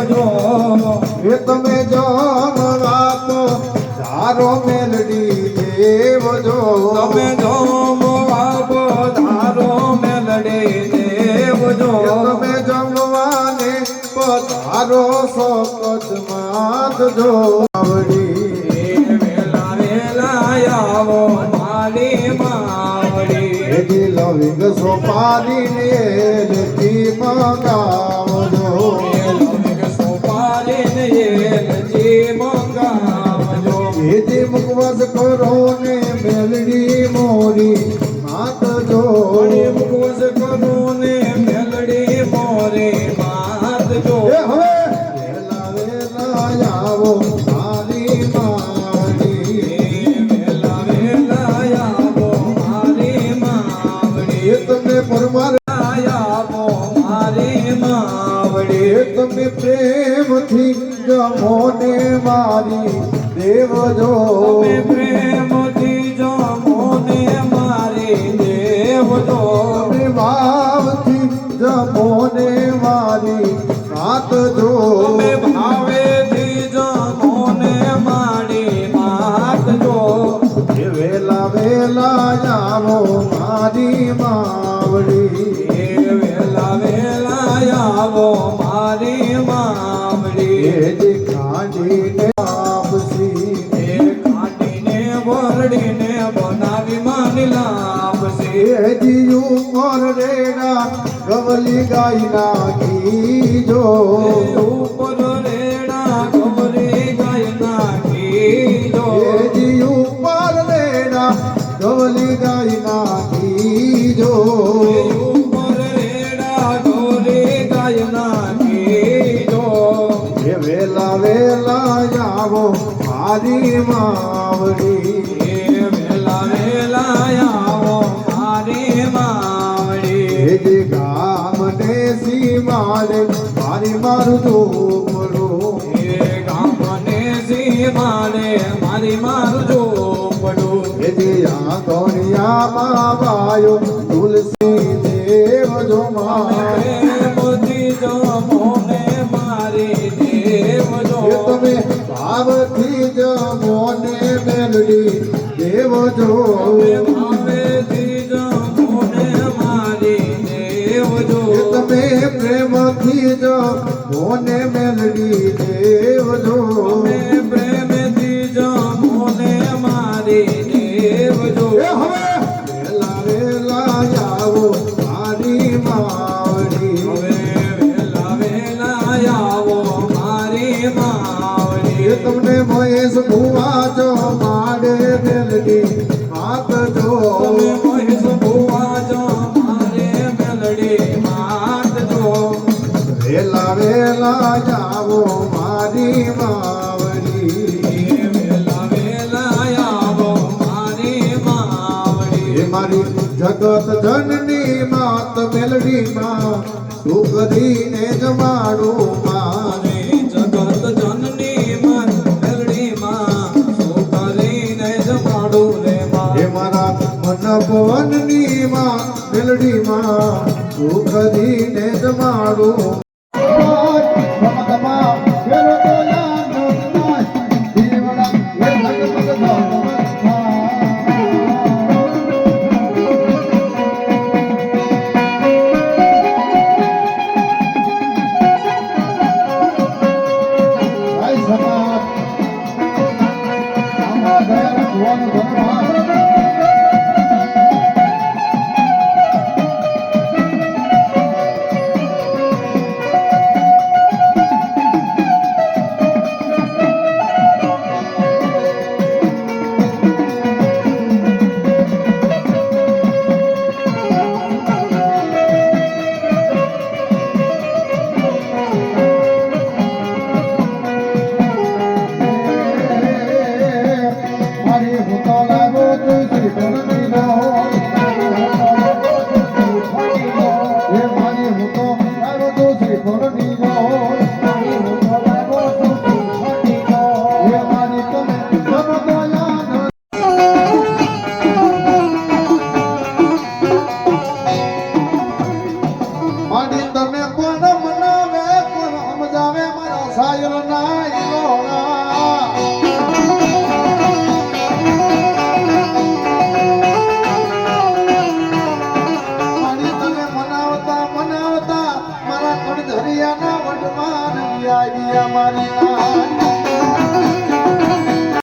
દેવજો એ તમે જમવા તો ધારો મેલડી દેવજો. તમે જો આપો ધારો મેલડે દેવજો. તમે જમવાને પધારો સોકત માત જો આવડી વેલા વેલા આવો મારી માવડી. લવિંગ સોપારી ને લેતી મુખવાસ કરો ને મેલડી મોરી માત જો હવે વેલા વેલા આવો મારી મારી એ તમે પરમાર એ તમે પ્રેમથી જમો ને મારી. દેવજો પ્રેમથી જો મોને મારી દેવજો તમે ભાવથી જમો ને મારી નાત જો. ભાવેથી જમોને મારી માત જો. વેલા વેલા આવો મારી માવડી. વેલા વેલા આવો મારી માવડી. જે ખાંડીને જીયું મોર રેડા ગવલી ગાઈ નાખી જો ઉપર રેડા ગોરી ગાય નાખી જો જીયું મોર રેડા ગવલી ગાઈ નાખી જો ઉપર રેડા ગોરી ગાય નાખી જો એ વેલા વેલા આવો મારી માવડી. એ વેલા વેલા આવો ગામ ને સીમાડે મારી મારું ઝોપડું. એ ગામને સીમાડે મારી મારું ઝોપડું. એ જે આંગણિયામાં વાયો તુલસી દેવ જો મારે પ્રેમથી જમોને મારી દેવજો એ તમે ભાવથી જ મોને મેલડી દેવ જો તમે પ્રેમથી જ મોને મેલડી દેવજો. પ્રેમથી તમે મોને મારી દેવજો. હવે વેલા વેલા આવો મારી માવડી. હવે વેલા વેલા આવો મારી માવડી. તમને મહેશ ભુવા મારી જગત જનની માત મેલડી માં સુખ દીને જમાડું મારે. જગત જનની માત મેલડી માં સુકરીને જમાડો રે એ મારા મન પવનની માં મેલડી માં સુખ દીને જમાડું